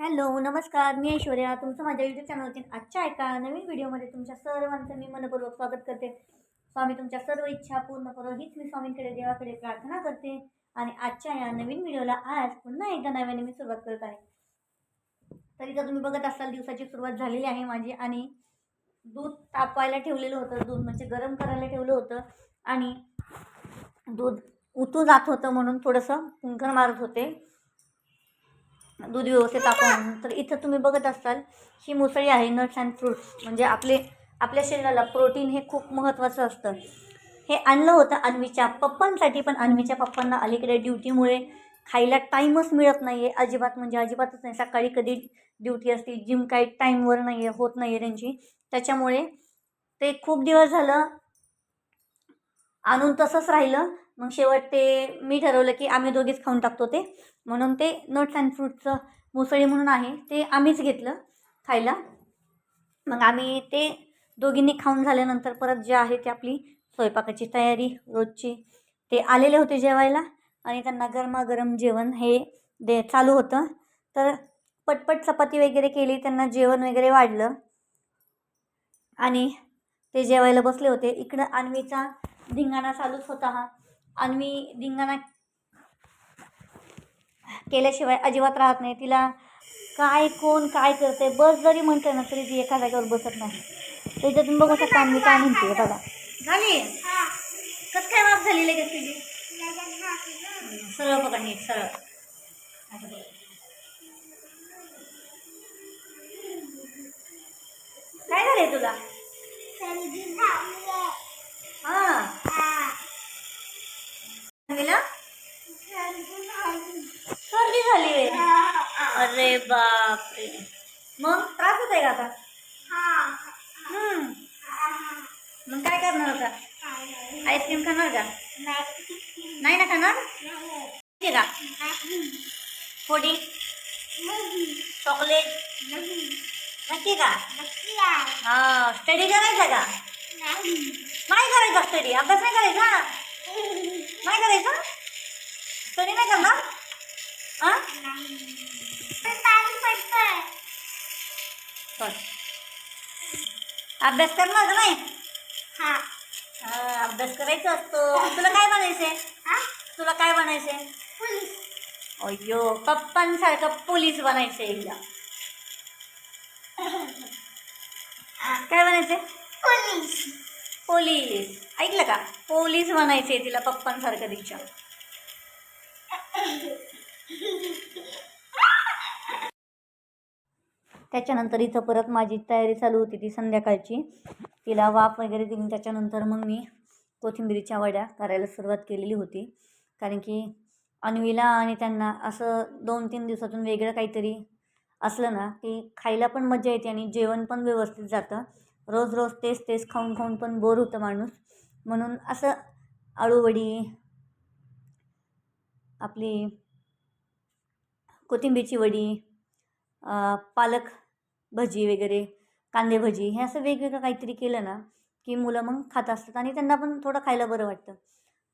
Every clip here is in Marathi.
हॅलो नमस्कार. मी ऐश्वर्या. तुमचं माझ्या युट्यूब चॅनलवरती आजच्या एका नवीन व्हिडिओमध्ये तुमच्या सर्वांचं मी मनपूर्वक स्वागत करते. स्वामी तुमच्या सर्व इच्छा पूर्ण करो हीच मी स्वामींकडे देवाकडे प्रार्थना करते. आणि आजच्या या नवीन व्हिडिओला आज पुन्हा एकदा नव्याने मी सुरुवात करत आहे. तरी तर तुम्ही बघत असाल दिवसाची सुरुवात झालेली आहे माझी. आणि दूध तापवायला ठेवलेलं होतं. दूध म्हणजे गरम करायला ठेवलं होतं. आणि दूध उतू जात होतं म्हणून थोडंसं पुंकर मारत होते. दूध व्यवस्थित तापवून तर इथं तुम्ही बघत असाल ही मुसळी आहे नट्स अँड फ्रूट्स म्हणजे आपले आपल्या शरीराला प्रोटीन हे खूप महत्त्वाचं असतं. हे आणलं होतं अन्वीच्या पप्पांसाठी पण अन्वीच्या पप्पांना अलीकडे ड्युटीमुळे खायला टाईमच मिळत नाही आहे अजिबात म्हणजे अजिबातच नाही. सकाळी कधी ड्युटी असते जिम काही टाईमवर नाही आहे होत नाही आहे त्यांची. त्याच्यामुळे ते खूप दिवस झालं. आणून तसंच राहिलं. मग शेवट ते मी ठरवलं की आम्ही दोघीच खाऊन टाकतो ते. म्हणून ते नट्स अँड फ्रूटचं मुसळी म्हणून आहे ते आम्हीच घेतलं खायला. मग आम्ही ते दोघींनी खाऊन झाल्यानंतर परत जे आहे ते आपली स्वयंपाकाची तयारी रोजची. ते आलेले होते जेवायला आणि त्यांना गरमागरम जेवण हे दे चालू होतं. तर पटपट चपाती वगैरे केली त्यांना जेवण वगैरे वाढलं. आणि ते जेवायला बसले होते. इकडं आणवीचा धिंगाणा चालूच होता हा. अन्वी धिंगाणा केल्याशिवाय अजिबात राहत नाही. तिला काय कोण काय करते बस जरी म्हटलं ना तरी ती एका जागेवर बसत नाही. त्याच्यातून बघू शकता मी काय म्हणते बघा. झाली? कस काय माफ झाली लगेच तुझी? सरळ पकड नीट सरळ. काय झाले तुला हा अन्वीला सर्दी झाली वे अरे बापरे. मग त्रास होत आहे का आता. मग काय करणार होता आईस्क्रीम खाणार का? नाही. ना खाणार? ठीक का पुडिंग चॉकलेट. नक्की का? हा स्टडी करायचा का? नाही. करायचा स्टडी अभ्यास नाही करायचा? नाही करायचा? स्टडी नाही करणार? हां अभ्यास करणार का नाही? हा, अभ्यास करायचा असतो. तुला काय बनायचंय तुला काय बनायचंय अय्यो पप्पांसारखं पोलीस बनायचंय हिला काय बनायचंय पोलीस. ऐकलं का? पोलीस म्हणायचे तिला पप्पांसारखं तिच्या त्याच्यानंतर इथं परत माझी तयारी चालू होती ती संध्याकाळची. तिला वाफ वगैरे दिली त्याच्यानंतर मग मी कोथिंबिरीच्या वड्या करायला सुरुवात केलेली होती. कारण की अन्वीला आणि त्यांना असं दोन तीन दिवसातून वेगळं काहीतरी असलं ना की खायला पण मजा येते आणि जेवण पण व्यवस्थित जातं. रोज रोज तेच तेच खाऊन खाऊन पण बोर होतं माणूस. म्हणून असं आळूवडी आपली कोथिंबीरची वडी पालक भजी वगैरे कांदे भजी हे असं वेगवेगळं काहीतरी केलं ना की मुलं मग खात असतात आणि त्यांना पण थोडं खायला बरं वाटतं.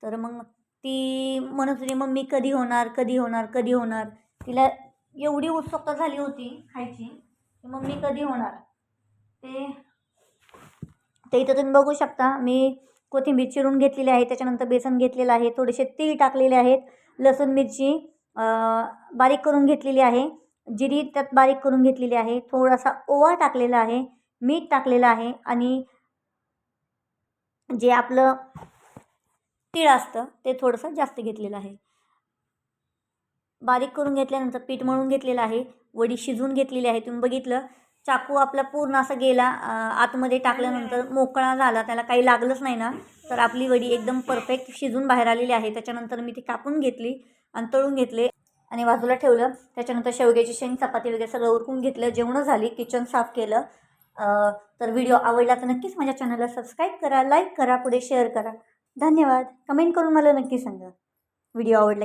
तर मग ती म्हणत होती मम्मी कधी होणार कधी होणार कधी होणार? तिला एवढी उत्सुकता झाली होती खायची की मम्मी कधी होणार? ते ते इथं तुम्ही बघू शकता. मी कोथिंबीर चिरून घेतलेली आहे. त्याच्यानंतर बेसन घेतलेलं आहे. थोडेसे तीळ टाकलेले आहेत. लसूण मिरची बारीक करून घेतलेली आहे. जिरी त्यात बारीक करून घेतलेली आहे. थोडासा ओवा टाकलेला आहे. मीठ टाकलेलं आहे. आणि जे आपलं तीळ असतं ते थोडंसं जास्त घेतलेलं आहे. बारीक करून घेतल्यानंतर पीठ मळून घेतलेलं आहे. वडी शिजवून घेतलेली आहे. तुम्ही बघितलं? चाकू आपला पूर्ण असा गेला आतमध्ये टाकल्यानंतर मोकळा झाला त्याला काही लागलंच नाही ना. तर आपली वडी एकदम परफेक्ट शिजून बाहेर आलेली आहे. त्याच्यानंतर मी ती कापून घेतली आणि तळून घेतले आणि बाजूला ठेवलं. त्याच्यानंतर शेवग्याची शेंग चपाती वगैरे सगळं उरकून घेतलं. जेवणं झाली किचन साफ केलं. तर व्हिडिओ आवडला तर नक्कीच माझ्या चॅनलला सबस्क्राईब करा लाईक करा पुढे शेअर करा. धन्यवाद. कमेंट करून मला नक्की सांगा. व्हिडिओ आवडला की